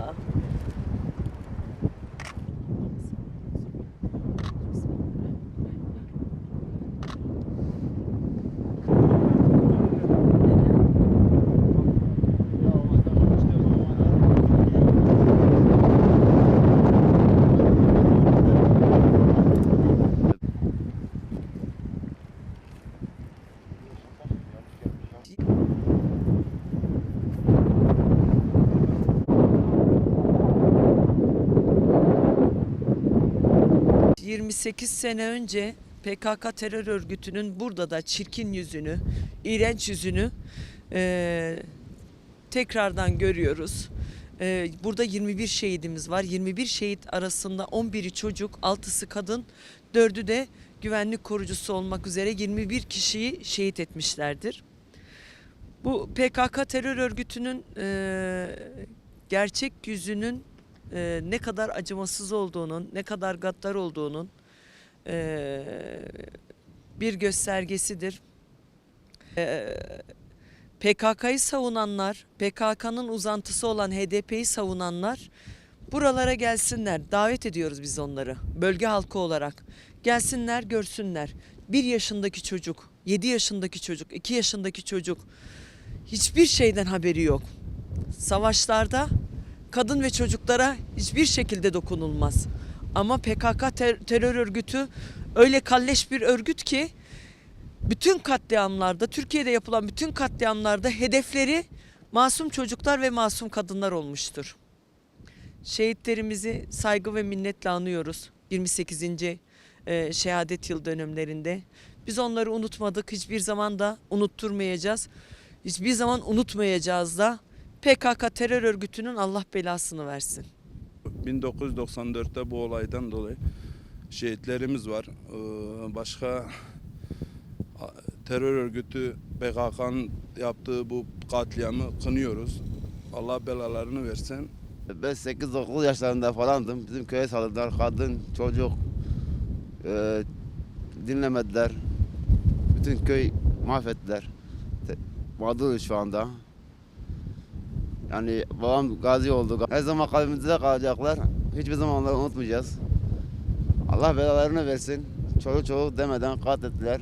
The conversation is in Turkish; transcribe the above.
uh, 28 sene önce PKK terör örgütünün burada da çirkin yüzünü, iğrenç yüzünü eee, tekrardan görüyoruz. Eee, burada 21 şehidimiz var. 21 şehit arasında 11'i çocuk, 6'sı kadın, 4'ü de güvenlik korucusu olmak üzere 21 kişiyi şehit etmişlerdir. Bu PKK terör örgütünün eee, gerçek yüzünün eee, ne kadar acımasız olduğunun, ne kadar gaddar olduğunun eee, bir göstergesidir. Eee, PKK'yı savunanlar, PKK'nın uzantısı olan HDP'yi savunanlar buralara gelsinler. Davet ediyoruz biz onları bölge halkı olarak. Gelsinler, görsünler. Bir yaşındaki çocuk, 7 yaşındaki çocuk, 2 yaşındaki çocuk hiçbir şeyden haberi yok. Savaşlarda kadın ve çocuklara hiçbir şekilde dokunulmaz. Ama PKK ter- terör örgütü öyle kalleş bir örgüt ki bütün katliamlarda, Türkiye'de yapılan bütün katliamlarda hedefleri masum çocuklar ve masum kadınlar olmuştur. Şehitlerimizi saygı ve minnetle anıyoruz 28. e, şehadet yıl dönümlerinde. Biz onları unutmadık, hiçbir zaman da unutturmayacağız. Hiçbir zaman unutmayacağız da PKK terör örgütünün Allah belasını versin. 1994'te bu olaydan dolayı şehitlerimiz var. Ee, Başka terör örgütü PKK'nın yaptığı bu katliamı kınıyoruz. Allah belalarını versin. Ben 8-9 yaşlarında falandım. Bizim köye saldılar. Kadın, çocuk e, dinlemediler. Bütün köy mahvettiler. Mağduruz şu anda. Yani babam gazi oldu. Her zaman kalbimizde kalacaklar. Hiçbir zaman onları unutmayacağız. Allah belalarını versin. Çoluk çocuk demeden katlettiler.